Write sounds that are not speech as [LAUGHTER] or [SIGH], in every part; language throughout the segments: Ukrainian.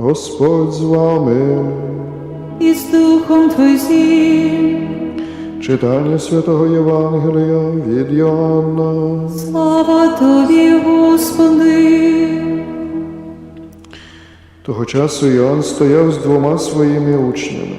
Господь з вами. і з Духом Твоїм. Читання святого Євангелія від Йоанна. Слава Тобі, Господи. Того часу Йоанн стояв з двома своїми учнями.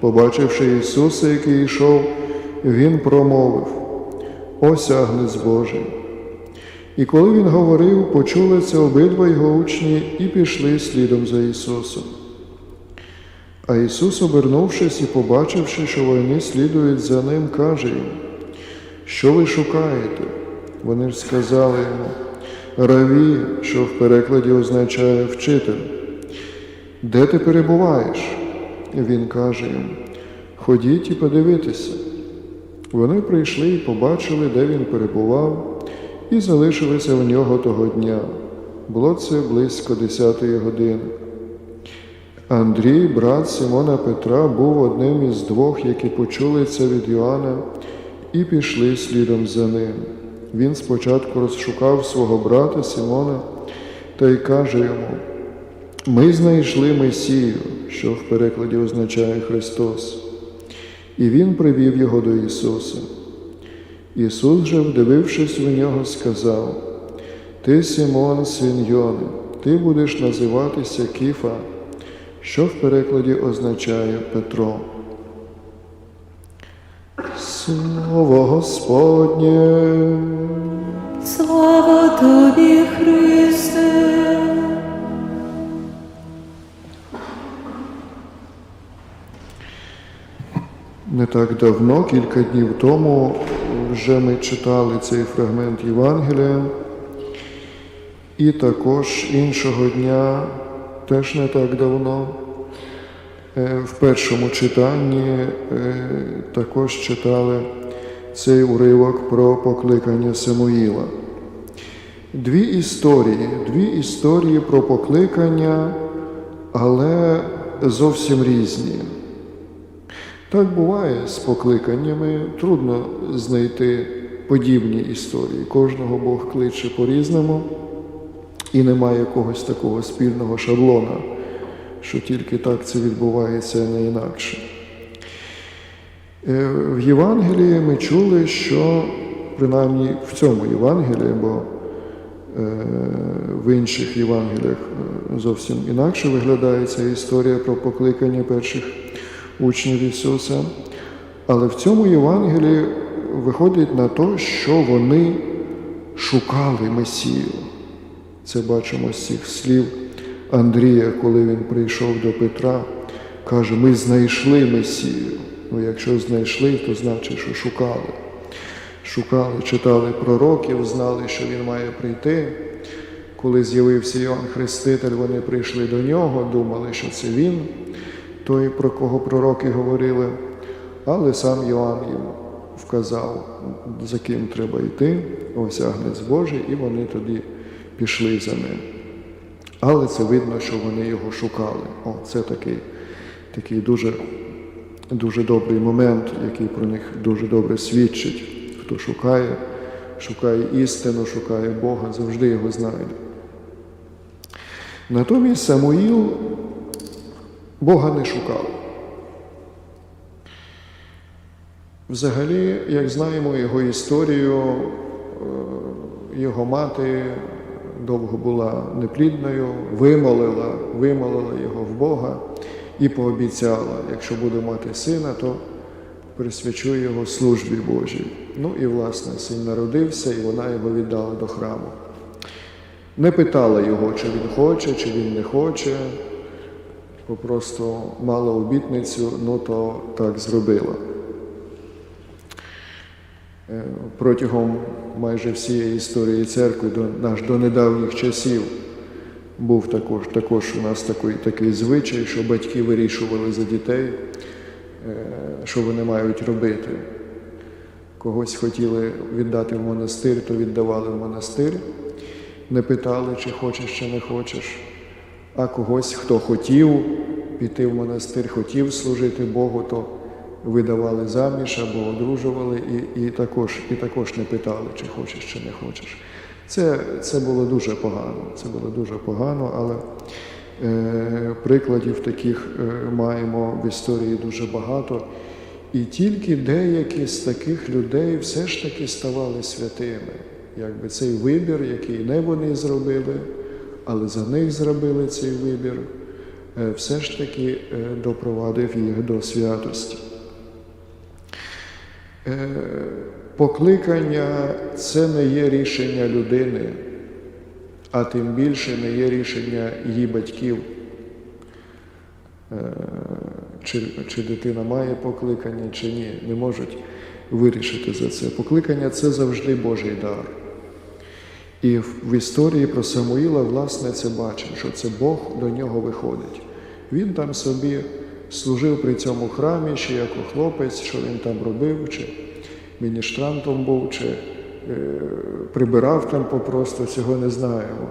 Побачивши Ісуса, який йшов, Він промовив Ось агнець Божий. І коли він говорив, почули це обидва його учні і пішли слідом за Ісусом. А Ісус, обернувшись і побачивши, що вони слідують за ним, каже їм, що ви шукаєте? Вони ж сказали йому, Раві, що в перекладі означає вчитель. Де ти перебуваєш? Він каже їм, ходіть і подивитися. Вони прийшли і побачили, де він перебував, і залишилися в нього того дня. Було це близько десятої години. Андрій, брат Симона Петра, був одним із двох, які почули це від Йоанна, і пішли слідом за ним. Він спочатку розшукав свого брата Симона та й каже йому: Ми знайшли Месію, що в перекладі означає Христос. І він привів його до Ісуса. Ісус же, вдивившись в нього, сказав: Ти, Симон, син ти будеш називатися Кіфа, що в перекладі означає Петро. Слово Господнє. Слава Тобі, Христе. Не так давно, кілька днів тому, вже ми читали цей фрагмент Євангелія. І також іншого дня, теж не так давно, е, в першому читанні е, також читали цей уривок про покликання Самуїла. Дві історії, дві історії про покликання, але зовсім різні. Так буває з покликаннями, трудно знайти подібні історії. Кожного Бог кличе по-різному, і немає якогось такого спільного шаблона, що тільки так це відбувається, а не інакше. Е, В Євангелії ми чули, що принаймні в цьому Євангелії, бо е, в інших Євангеліях е, зовсім інакше виглядає ця історія про покликання перших учнів Ісуса. Але в цьому Євангелії виходить на те, що вони шукали Месію. Це бачимо з цих слів Андрія, коли він прийшов до Петра, каже: ми знайшли Месію. Ну, якщо знайшли, то значить, що шукали. Шукали, читали пророків, знали, що він має прийти. Коли з'явився Йоанн Хреститель, вони прийшли до нього, думали, що це він, той, про кого пророки говорили. Але сам Йоанн їм вказав, за ким треба йти, ось агнець Божий, і вони тоді пішли за ним. Але це видно, що вони його шукали. О, це такий, такий дуже, дуже добрий момент, який про них дуже добре свідчить. Хто шукає, шукає істину, шукає Бога, завжди його знайде. Натомість Самуїл Бога не шукав. Взагалі, як знаємо його історію, е, його мати довго була неплідною, вимолила, вимолила його в Бога і пообіцяла, якщо буде мати сина, то присвячу його службі Божій. Ну і, власне, син народився, і вона його віддала до храму. Не питала його, чи він хоче, чи він не хоче, попросту мала обітницю, ну то так зробила. Е, Протягом майже всієї історії церкви до, аж до недавніх часів був також, також у нас такий, такий звичай, що батьки вирішували за дітей, е, що вони мають робити. Когось хотіли віддати в монастир, то віддавали в монастир, не питали, чи хочеш, чи не хочеш. А когось, хто хотів піти в монастир, хотів служити Богу, то видавали заміж або одружували, і, і, також, і також не питали, чи хочеш, чи не хочеш. Це, це було дуже погано. Це було дуже погано, але Е, Прикладів таких е, маємо в історії дуже багато. І тільки деякі з таких людей все ж таки ставали святими. Якби цей вибір, який не вони зробили, але за них зробили цей вибір, е, все ж таки е, допровадив їх до святості. Е, Покликання це не є рішення людини, а тим більше не є рішення її батьків. Чи, чи дитина має покликання, чи ні, не можуть вирішити за це. Покликання це завжди Божий дар. І в, історії про Самуїла, власне, це бачимо, що це Бог до нього виходить. Він там собі служив при цьому храмі, ще як хлопець, що він там робив, чи міністрантом був, чи е, прибирав там попросту, цього не знаємо.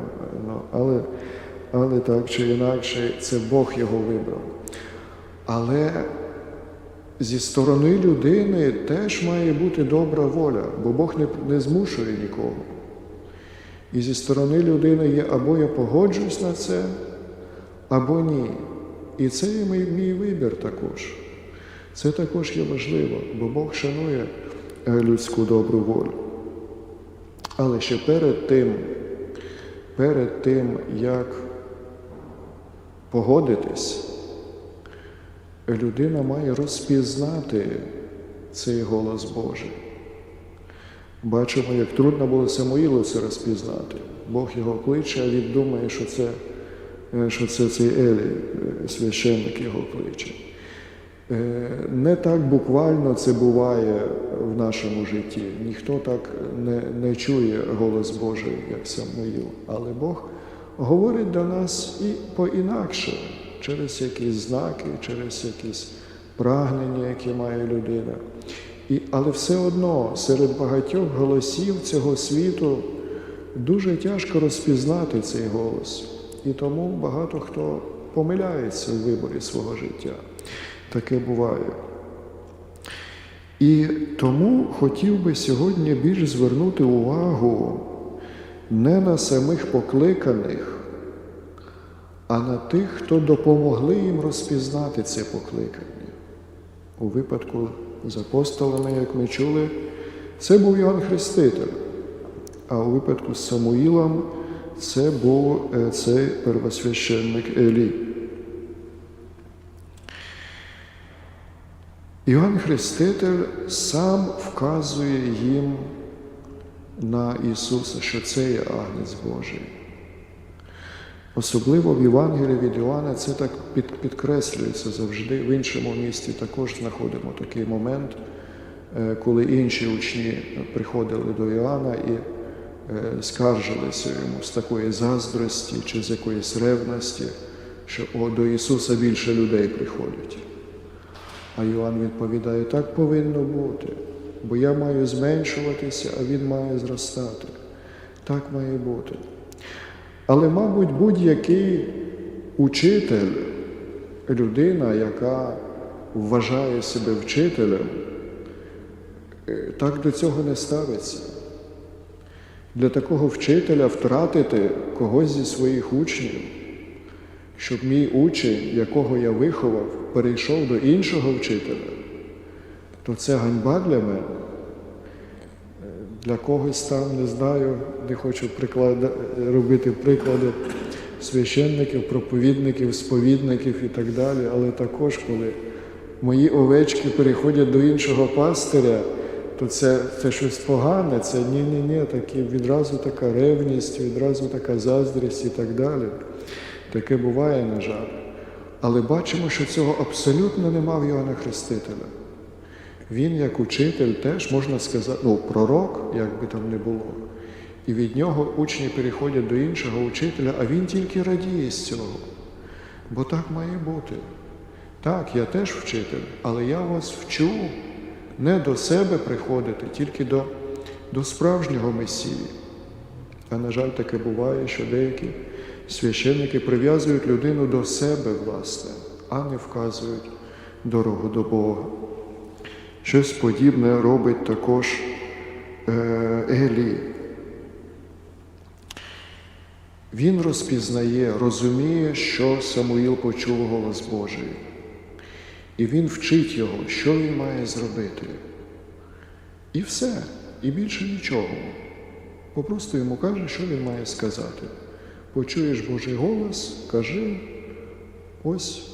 Ну, але, але так чи інакше, це Бог його вибрав. Але зі сторони людини теж має бути добра воля, бо Бог не, не змушує нікого. І зі сторони людини є або я погоджуюсь на це, або ні. І це є мій, мій вибір також. Це також є важливо, бо Бог шанує е, людську добру волю. Але ще перед тим, перед тим, як погодитись, людина має розпізнати цей голос Божий. Бачимо, як трудно було Самуїлу це розпізнати. Бог його кличе, а він думає, що це, е, що це цей Елі, е, священник його кличе. Е, Не так буквально це буває в нашому житті. Ніхто так не, не чує голос Божий, як Самуїл. Але Бог говорить до нас і по-інакше, через якісь знаки, через якісь прагнення, які має людина. І, але все одно серед багатьох голосів цього світу дуже тяжко розпізнати цей голос. І тому багато хто помиляється в виборі свого життя. Таке буває. І тому хотів би сьогодні більш звернути увагу не на самих покликаних, а на тих, хто допомогли їм розпізнати це покликання. У випадку з апостолами, як ми чули, це був Йоанн Хреститель, а у випадку з Самуїлом це був е, цей первосвященник Елій. Іоанн Хреститель сам вказує їм на Ісуса, що це є Агнець Божий. Особливо в Євангелії від Іоанна це так під, підкреслюється завжди. В іншому місті також знаходимо такий момент, е, коли інші учні приходили до Іоанна і е, скаржилися йому з такої заздрості чи з якоїсь ревності, що о, до Ісуса більше людей приходять. А Йоанн відповідає, так повинно бути, бо я маю зменшуватися, а він має зростати. Так має бути. Але, мабуть, будь-який учитель, людина, яка вважає себе вчителем, е, так до цього не ставиться. Для такого вчителя втратити когось зі своїх учнів, щоб мій учень, якого я виховав, перейшов до іншого вчителя, то це ганьба для мене. Для когось там, не знаю, не хочу приклада, робити приклади священників, проповідників, сповідників і так далі, але також, коли мої овечки переходять до іншого пастиря, то це, це щось погане, це ні-ні-ні, такі, відразу така ревність, відразу така заздрість і так далі. Таке буває, на жаль. Але бачимо, що цього абсолютно нема в Йоанна Хрестителя. Він, як учитель, теж можна сказати, ну, пророк, як би там не було. І від нього учні переходять до іншого учителя, а він тільки радіє з цього. Бо так має бути. Так, я теж вчитель, але я вас вчу не до себе приходити, тільки до, до справжнього Месії. А на жаль, таке буває, що деякі священники прив'язують людину до себе, власне, а не вказують дорогу до Бога. Щось подібне робить також е, Елі. Він розпізнає, розуміє, що Самуїл почув голос Божий. І він вчить його, що він має зробити. І все, і більше нічого. Попросту йому каже, що він має сказати. Почуєш Божий голос, кажи, ось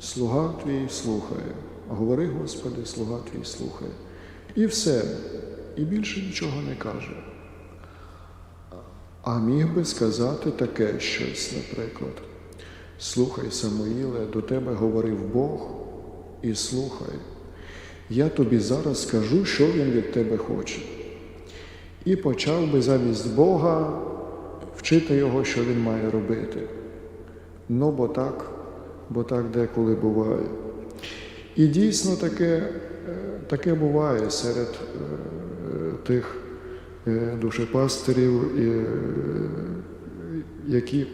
слуга твій слухає. Говори, Господи, слуга твій слухає. І все, і більше нічого не каже. А міг би сказати таке щось, наприклад. Слухай, Самуїле, до тебе говорив Бог, і слухай. Я тобі зараз скажу, що він від тебе хоче. І почав би замість Бога вчити його, що він має робити. Ну, бо так, бо так деколи буває. І дійсно таке, е, таке буває серед е, тих е, душепастерів, е, які,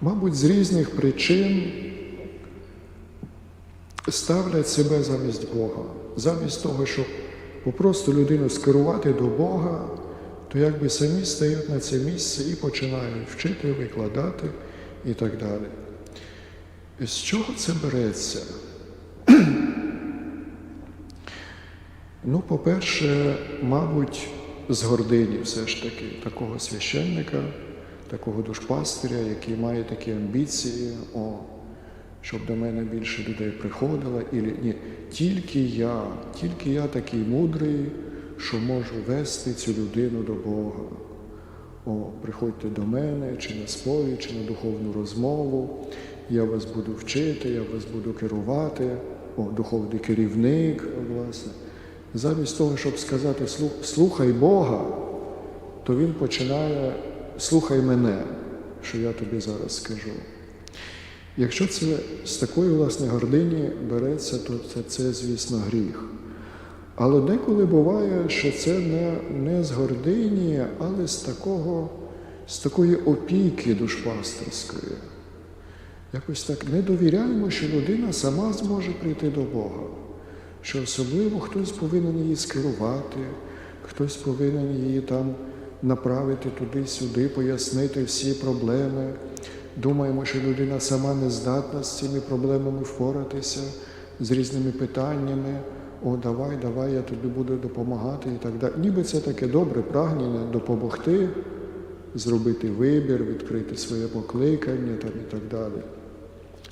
мабуть, з різних причин ставлять себе замість Бога, замість того, щоб попросту людину скерувати до Бога, то якби самі стають на це місце і починають вчити, викладати і так далі. З чого це береться? [CLEARS THROAT] Ну, по-перше, мабуть, з гордині все ж таки такого священника, такого душпастиря, який має такі амбіції, о, щоб до мене більше людей приходило, і ні, тільки я, тільки я такий мудрий, що можу вести цю людину до Бога. О, приходьте до мене, чи на сповідь, чи на духовну розмову. Я вас буду вчити, я вас буду керувати, о, духовний керівник, власне. Замість того, щоб сказати слухай Бога, то він починає слухай мене, що я тобі зараз скажу. Якщо це з такої власне гордині береться, то це, це звісно, гріх. Але деколи буває, що це не, не з гордині, але з, такого, з такої опіки душпастерської. Якось так не довіряємо, що людина сама зможе прийти до Бога, що особливо хтось повинен її скерувати, хтось повинен її там направити туди-сюди, пояснити всі проблеми. Думаємо, що людина сама не здатна з цими проблемами впоратися, з різними питаннями. О, давай, давай, я тобі буду допомагати і так далі. Ніби це таке добре прагнення допомогти, зробити вибір, відкрити своє покликання там, і так далі.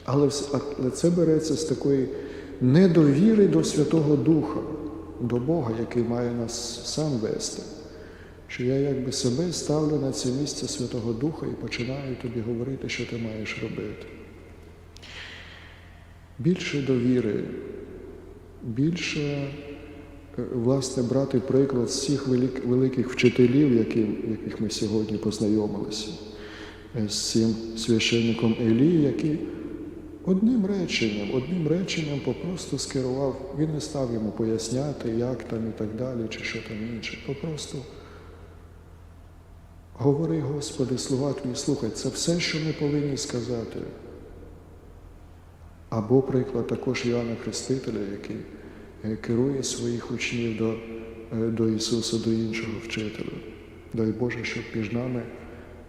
Але, але це береться з такої недовіри до Святого Духа, до Бога, який має нас сам вести. Що я якби себе ставлю на це місце Святого Духа і починаю тобі говорити, що ти маєш робити. Більше довіри, більше, е, власне, брати приклад з велик- великих вчителів, яких ми сьогодні познайомилися, Е, з цим священником Елі, який одним реченням, одним реченням попросту скерував, він не став йому поясняти, як там і так далі, чи що там інше. Попросту говори, Господи, слова Твої, слухай, це все, що ми повинні сказати. Або приклад також Іоанна Хрестителя, який е, керує своїх учнів до, е, до Ісуса, до іншого вчителя. Дай Боже, щоб між нами,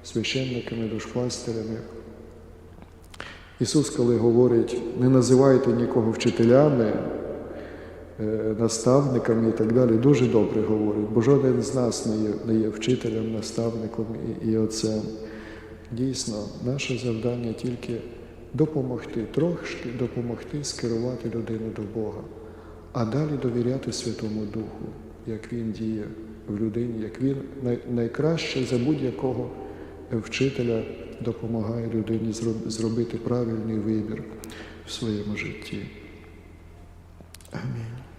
священниками, душпастерами, Ісус, коли говорить, не називайте нікого вчителями, е, наставниками і так далі, дуже добре говорить, бо жоден з нас не є, не є вчителем, наставником і, і отцем. Дійсно, наше завдання тільки допомогти, трошки допомогти скерувати людину до Бога, а далі довіряти Святому Духу, як Він діє в людині, як Він найкраще за будь-якого вчителя допомагає людині зробити правильний вибір в своєму житті. Амінь.